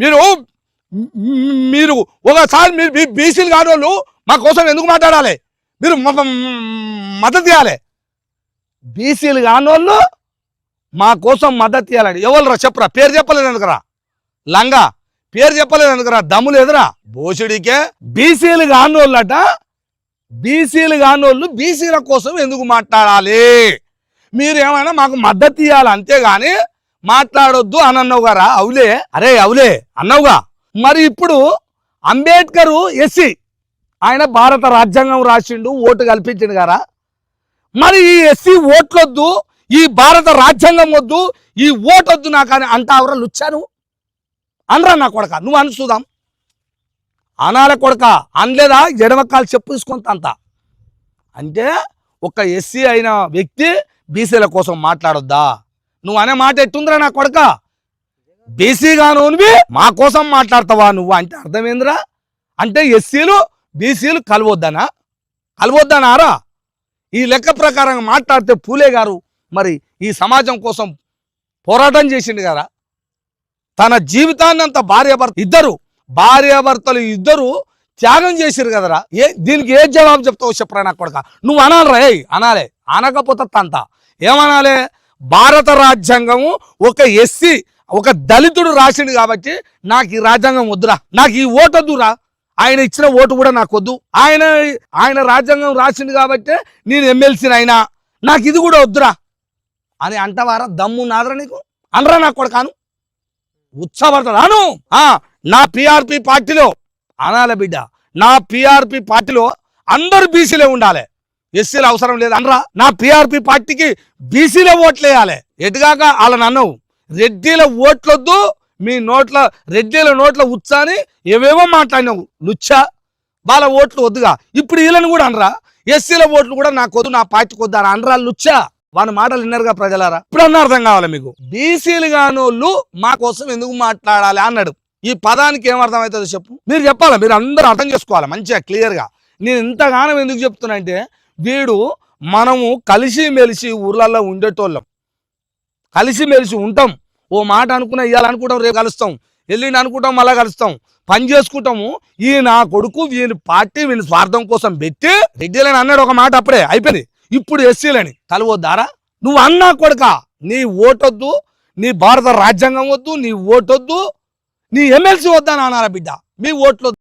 మీరు మీరు ఒకసారి మీరు బీసీలు కాని వాళ్ళు మా కోసం ఎందుకు మాట్లాడాలి? మీరు మద్దతు ఇవ్వాలి. బీసీలు కాని వాళ్ళు మా కోసం మద్దతు ఇవ్వాలండి. ఎవరురా చెప్పురా? పేరు చెప్పలేదు ఎందుకురా? లంగా. పేరు చెప్పలేదు ఎందుకురా? దమ్ములు ఎదురా? బోసుడికే బీసీలు కాని వాళ్ళట బీసీలు కాని వాళ్ళు బీసీల కోసం ఎందుకు మాట్లాడాలి? మీరు ఏమైనా మాకు మద్దతు ఇవ్వాలి అంతేగాని మాట్లాడొద్దు అని అన్నావు గారా? అవులే. అరే అవులే. అన్నావుగా. మరి ఇప్పుడు అంబేద్కర్ ఎస్సీ. ఆయన భారత రాజ్యాంగం రాసిండు ఓటు కల్పించిండు గారా? మరి ఈ ఎస్సీ ఓట్లొద్దు ఈ భారత రాజ్యాంగం వద్దు ఈ ఓటొద్దు నాకు అని అంటావురా లుచ్చాను అనరా నా కొడక? నువ్వు అని చూద్దాం. అనాల కొడక. అనలేదా? ఎడమకాలు చెప్పు అంత అంటే ఒక ఎస్సీ అయిన వ్యక్తి బీసీల కోసం మాట్లాడొద్దా? నువ్వు అనే మాట ఎట్టుందిరా నా కొడక. బీసీగా గానువి మా కోసం మాట్లాడతావా నువ్వు అంటే అర్థమేందిరా? అంటే ఎస్సీలు బీసీలు కలవద్దనా? కలవద్దనారా? ఈ లెక్క ప్రకారంగా మాట్లాడితే పూలే గారు మరి ఈ సమాజం కోసం పోరాటం చేసిండు కదా తన జీవితాన్ని అంత భార్యాభర్త ఇద్దరు భార్యాభర్తలు ఇద్దరు త్యాగం చేసిరు కదరా? ఏ దీనికి ఏ జవాబు చెప్తావు చెప్పరా నా కొడక? నువ్వు అనాలరా ఏయ్ అనాలే. అనకపోతే తంత. ఏమనాలే? భారత రాజ్యాంగము ఒక ఎస్సీ ఒక దళితుడు రాసిండు కాబట్టి నాకు ఈ రాజ్యాంగం వద్దురా. నాకు ఈ ఓటు వద్దురా. ఆయన ఇచ్చిన ఓటు కూడా నాకు వద్దు. ఆయన ఆయన రాజ్యాంగం రాసిండు కాబట్టి నేను ఎమ్మెల్సీని అయినా. నాకు ఇది కూడా వద్దురా. అని అంటవారా దమ్ము నాదరా నీకు? అనరా నాకు కూడా కాను ఉత్సాహపడతాడు నా పిఆర్పి పార్టీలో అనాల బిడ్డ. నా పిఆర్పి పార్టీలో అందరు బీసీలే ఉండాలి. ఎస్సీలు అవసరం లేదు అనరా. నా పిఆర్పి పార్టీకి బీసీలో ఓట్లు వేయాలి ఎటుగాక వాళ్ళని అన్నవు. రెడ్డిల ఓట్లొద్దు మీ నోట్ల రెడ్డిల నోట్ల ఉచ్చాని ఏవేవో మాట్లాడినావు. లుచ్చా వాళ్ళ ఓట్లు వద్దుగా. ఇప్పుడు వీళ్ళని కూడా అనరా. ఎస్సీల ఓట్లు కూడా నాకు వద్దు నా పార్టీకి వద్దు అని అనరా లుచ్చా. వాళ్ళ మాటలు విన్నారుగా ప్రజలారా. ఇప్పుడు అన్న అర్థం కావాలి మీకు? బీసీలు కానోళ్ళు మా కోసం ఎందుకు మాట్లాడాలి అన్నాడు. ఈ పదానికి ఏం అవుతుందో చెప్పు. మీరు చెప్పాలి? మీరు అందరూ అర్థం చేసుకోవాలి? మంచిగా క్లియర్గా నేను ఇంతగానం ఎందుకు చెప్తున్నా అంటే వీడు మనము కలిసి మెలిసి ఊర్లలో ఉండేటోళ్ళం. కలిసి మెలిసి ఉంటాం. ఓ మాట అనుకున్న ఇవాళ అనుకుంటాం రేపు కలుస్తాం. ఎల్లుండి అనుకుంటాం మళ్ళా కలుస్తాం. పని చేసుకుంటాము. ఈ నా కొడుకు వీని పార్టీ వీని స్వార్థం కోసం పెట్టి రెడ్డిలని అన్నాడు. ఒక మాట అప్పుడే అయిపోయింది. ఇప్పుడు ఎస్సీలని. కలవద్దారా నువ్వు అన్నా కొడుక. నీ ఓటొద్దు. నీ భారత రాజ్యాంగం వద్దు. నీ ఓటొద్దు. నీ ఎమ్మెల్సీ వద్దా అన్నారా బిడ్డ? మీ ఓట్లు